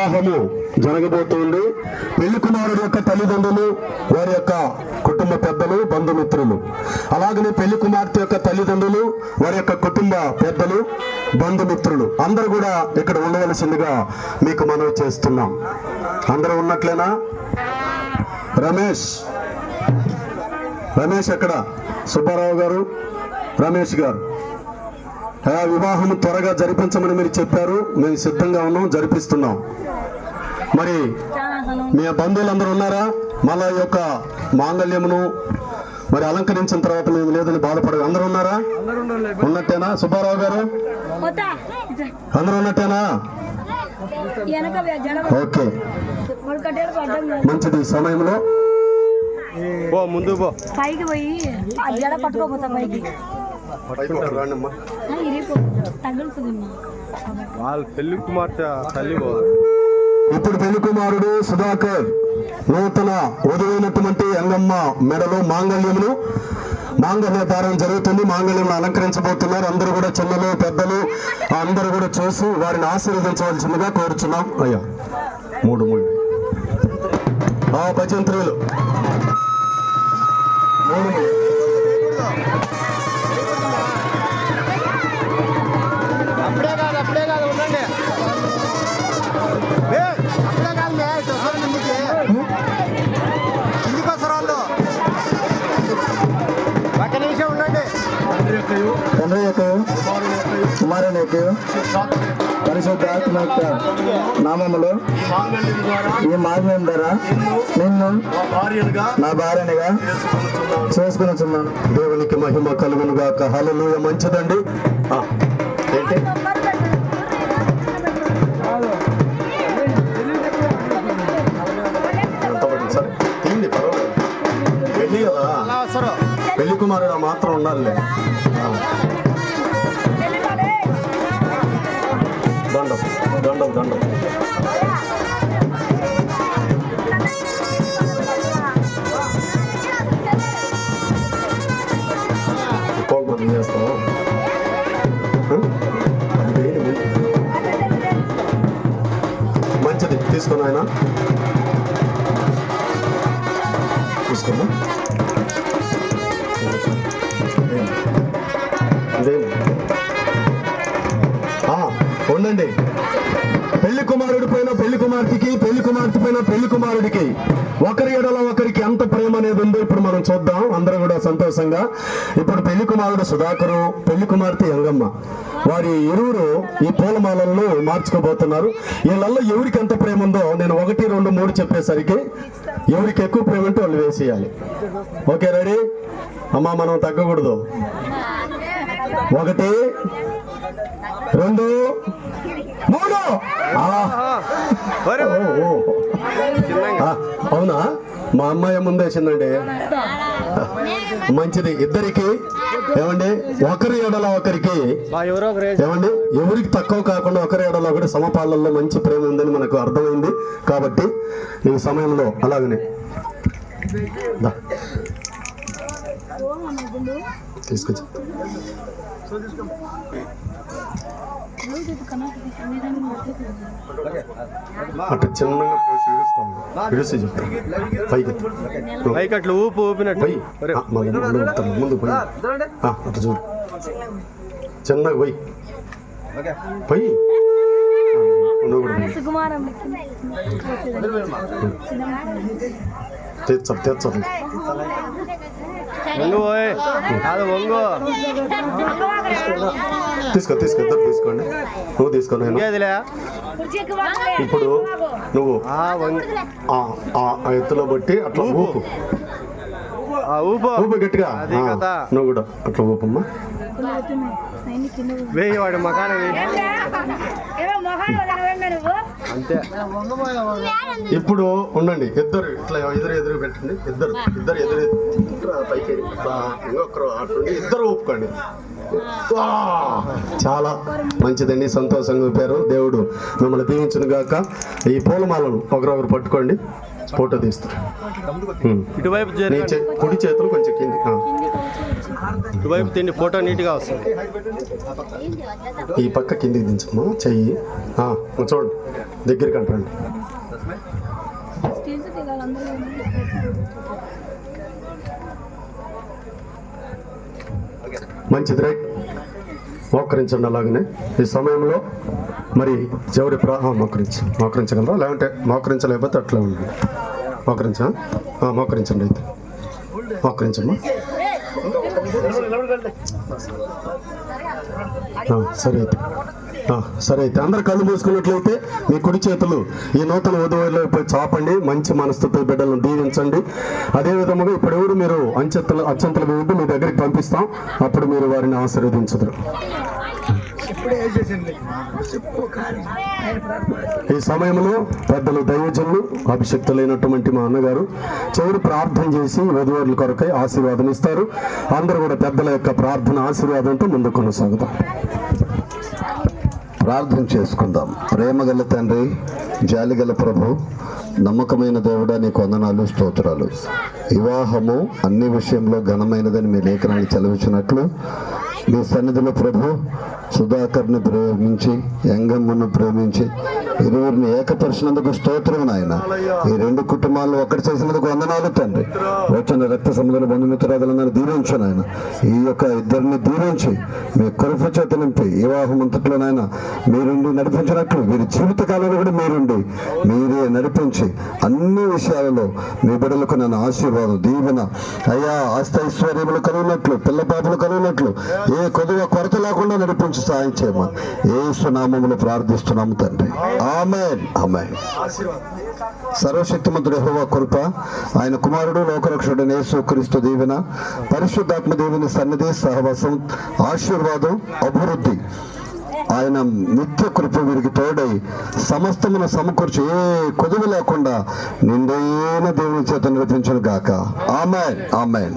వివాహము జరగబోతోంది. పెళ్ళి కుమారుడు యొక్క తల్లిదండ్రులు వారి యొక్క కుటుంబ పెద్దలు బంధుమిత్రులు. అలాగనే పెళ్ళి కుమార్తె యొక్క తల్లిదండ్రులు వారి యొక్క కుటుంబ పెద్దలు బంధుమిత్రులు. అందరూ కూడా ఇక్కడ ఉండవలసిందిగా మీకు మనవి చేస్తున్నాం. అందరూ ఉన్నట్లేనా? రమేష్. రమేష్ ఎక్కడ? సుబ్బారావు గారు రమేష్ గారు. ఆ వివాహం త్వరగా జరిపించమని మీరు చెప్పారు. మేము సిద్ధంగా ఉన్నాం జరిపిస్తున్నాం. మరి మీ బంధువులందరూ ఉన్నారా? మళ్ళా ఈ యొక్క మాంగళ్యమును మరి అలంకరించిన తర్వాత మేము లేదని బాధపడ అందరూ ఉన్నారా? ఉన్నట్టేనా? సుబ్బారావు గారు? అందరూ ఉన్నట్టేనా? ఓకే. మంచిది. సమయంలో? పో ముందు పో. పైకి పోయి పట్టుకోపోతా పైకి. వాళ్ళ పెళ్ళి కుమార్తె తల్లి ఇప్పుడు పెళ్ళి కుమారుడు సుధాకర్ నూతన వధువైనటువంటి అంగమ్మ మెడలో మాంగళ్యమును మాంగళ్య దారం జరుగుతుంది. మాంగళ్యం అలంకరించబోతున్నారు. అందరూ కూడా చిన్నలు పెద్దలు అందరూ కూడా చూసి వారిని ఆశీర్వదించవలసిందిగా కోరుచున్నాం. అయ్యా. మూడు మూడు. ఆ భజంత్రులు. తండ్రి యొక్క కుమారుని పరిశుద్ధాత్మ నామములో ఈ మార్గం ద్వారా నిన్ను నా భార్యనిగా చేసుకుని దేవునికి మహిమ కలుగును గాక హల్లెలూయా మంచిదండి. ఏంటి? పెళ్ళి కుమారుడు మాత్రం ఉండాలి దండం దండం దండం. ఎక్కువ మంది చేస్తాం? అది మంచిది. తీసుకుని ఆయన తీసుకున్నా ఉండండి. పెళ్ళి కుమారుడి పైన పెళ్ళి కుమార్తెకి పెళ్ళి కుమార్తె పైన పెళ్ళి కుమారుడికి ఒకరి ఎడల ఒకరికి ఎంత ప్రేమ అనేది ఉందో ఇప్పుడు మనం చూద్దాం. అందరూ కూడా సంతోషంగా. ఇప్పుడు పెళ్ళి కుమారుడు సుధాకరు పెళ్ళి కుమార్తె యంగమ్మ వారి ఇరువురు ఈ పూలమాలలను మార్చుకోబోతున్నారు. వీళ్ళల్లో ఎవరికి ఎంత ప్రేమ ఉందో నేను ఒకటి రెండు మూడు చెప్పేసరికి ఎవరికి ఎక్కువ ప్రేమ ఉంటే వాళ్ళు వేసేయాలి. Okay ready? అమ్మా మనం తగ్గకూడదు. ఒకటి రెండు అవునా? మా అమ్మాయి ముందేసిందండి మంచిది. ఇద్దరికి ఏమండి? ఒకరి ఎడల ఒకరికి ఏమండి? ఎవరికి తక్కువ కాకుండా ఒకరి ఎడల ఒకటి సమపాలనలో మంచి ప్రేమ ఉందని మనకు అర్థమైంది. కాబట్టి ఈ సమయంలో అలాగనే. తీసుకొచ్చి. అటు చిన్నగా పోసి విడుస్తాము విడిసి చెప్తాను పైకి పైకి అట్లా ఊపు ఊపినట్టు. పోయి. ముందు పోయి. ఆ, అటు చూడు. చిన్నగా పోయి. పోయి. తెచ్చ తెచ్చదు వంగు పోయ్. కాదు వంగు. తీసుకో తీసుకో ఇద్దరు తీసుకోండి. నువ్వు తీసుకో నేను. ఇప్పుడు నువ్వు ఎత్తులో బట్టి అట్లా ఊపు. ఆ ఊపు. ఊపు గట్టిగా. నువ్వు కూడా అట్లా ఊపమ్మా. వేయి వాడి మకాన అంతే. ఇప్పుడు ఉండండి. ఇద్దరు ఇట్లా ఎదురు ఎదురు పెట్టండి. ఇద్దరు ఇద్దరు ఎదురు పైకి ఇంకొకరు అటుండి ఇద్దరు ఊపుకోండి. వా! చాలా మంచిదండి. సంతోషంగా ఊపారు. దేవుడు మిమ్మల్ని దీవించును గాక. ఈ పూలమాలను ఒకరొకరు పట్టుకోండి. ఫోటో తీస్తారు. కుడి చేతులు కొంచెం కింది. ఇటువైపు తిండి ఫోటో నీట్గా వస్తుంది. ఈ పక్క కిందికి దించమ్మా చెయ్యి. చూడండి. దగ్గరికి అంటారండి మంచిది రైట్. మోకరించండి అలాగనే. ఈ సమయంలో మరి చివరి ప్రా మోకరించు మోకరించగలరా? లేదంటే మోకరించలేకపోతే అట్లా ఉండండి. మోకరించా మోకరించండి అయితే. మోకరించమ్మా. సరే అయితే. సరే అయితే. అందరు కళ్ళు మూసుకున్నట్లయితే మీ కుడి చేతులు ఈ నూతన ఉదయంలో చాపండి. మంచి మనసుతో బిడ్డలను దీవించండి. అదే విధముగా ఇప్పుడు ఎవరు మీరు అంచెత్తలు అత్యంతలు మీ దగ్గరికి పంపిస్తాం. అప్పుడు మీరు వారిని ఆశీర్వదించదురు. ఈ సమయంలో పెద్దలు దైవజనులు అభిషక్తులైనటువంటి మా అన్నగారు చివరి ప్రార్థన చేసి వధువారుల కొరకై ఆశీర్వాదం ఇస్తారు. అందరూ కూడా పెద్దల యొక్క ప్రార్థన ఆశీర్వాదంతో ముందు కొనసాగుతాం ప్రార్థన చేసుకుందాం. ప్రేమగల తండ్రి జాలిగల ప్రభు నమ్మకమైన దేవుడా నీకు వందనాలు స్తోత్రాలు. వివాహము అన్ని విషయంలో ఘనమైనదని మీ లేఖనాన్ని చదివించినట్లు మీ సన్నిధిలో ప్రభు సుధాకర్ని ప్రేమించి యంగమ్మను ప్రేమించి ఇరువురిని ఏకపరిచినందుకు స్తోత్రం నాయన. ఈ రెండు కుటుంబాలను ఒక్కటి చేసినందుకు వందనాలు తండ్రి. వచ్చిన రక్త సముద్రం బంధుమిత్రాదులందరూ దీవించు నాయన. ఈ యొక్క ఇద్దరిని దీవించి మీ కరుపు చేత నింపి వివాహం అంతట్లోనైనా మీరుండి నడిపించినట్లు వీరి జీవిత కాలంలో కూడా మీరుండి మీరే నడిపించి అన్ని విషయాలలో మీ బిడ్డలకు నన్ను ఆశీర్వాదం దీవెన అయ్యా ఆస్తైశ్వర్యములు కలుగునట్లు పిల్ల పాపలు కలుగునట్లు ఏ కొద్దిగా కొరత లేకుండా నడిపించు సాయం చేయమని ఏ సునామములు ప్రార్థిస్తున్నాము తండ్రి. ఆమెన్. ఆమె సర్వశక్తిమంతుడు హోవా కృప ఆయన కుమారుడు లోకరక్షుడు నేసు క్రీస్తు దీవెన పరిశుద్ధాత్మ దేవుని సన్నిధి సహవాసం ఆశీర్వాదం అభివృద్ధి. ఆయన నిత్య కృప వీరికి తోడై సమస్తమును సమకూర్చి ఏ కొదువు లేకుండా నిండైన దేవుని చేత నడిపించను గాక ఆమెన్. ఆమెన్.